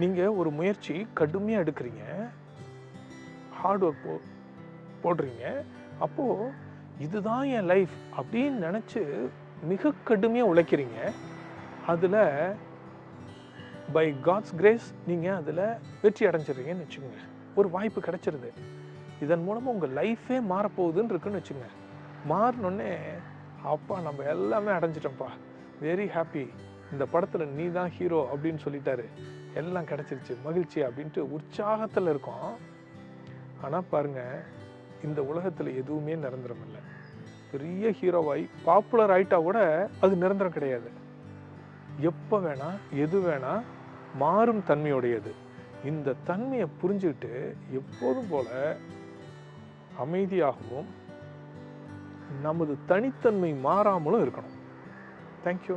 நீங்கள் ஒரு முயற்சி கடுமையாக எடுக்கிறீங்க. ஹார்ட் ஒர்க் போ போடுறீங்க. அப்போது இதுதான் என் லைஃப் அப்படின்னு நினச்சி மிக கடுமையாக உழைக்கிறீங்க. அதில் பை காட்ஸ் கிரேஸ் நீங்கள் அதில் வெற்றி அடைஞ்சிடுறீங்கன்னு வச்சுக்கோங்க. ஒரு வாய்ப்பு கிடைச்சிருது. இதன் மூலமாக உங்கள் லைஃபே மாறப்போகுதுன்னு இருக்குன்னு வச்சுங்க மாறினோடனே அப்பா நம்ம எல்லாமே அடைஞ்சிட்டோம்ப்பா. வெரி ஹாப்பி இந்த படத்தில் நீ தான் ஹீரோ அப்படின்னு சொல்லிட்டாரு. எல்லாம் கிடச்சிருச்சு. மகிழ்ச்சி அப்படின்ட்டு உற்சாகத்தில் இருக்கோம். ஆனால் பாருங்க இந்த உலகத்தில் எதுவுமே நிரந்தரம் இல்லை. பெரிய ஹீரோவாய் பாப்புலர் ஆயிட்டா கூட அது நிரந்தரம் கிடையாது. எப்போ வேணால் எது வேணால் மாறும் தன்மையுடையது. இந்த தன்மையை புரிஞ்சுக்கிட்டு எப்போதும் போல அமைதியாகவும் நமது தனித்தன்மை மாறாமலும் இருக்கணும். தேங்க்யூ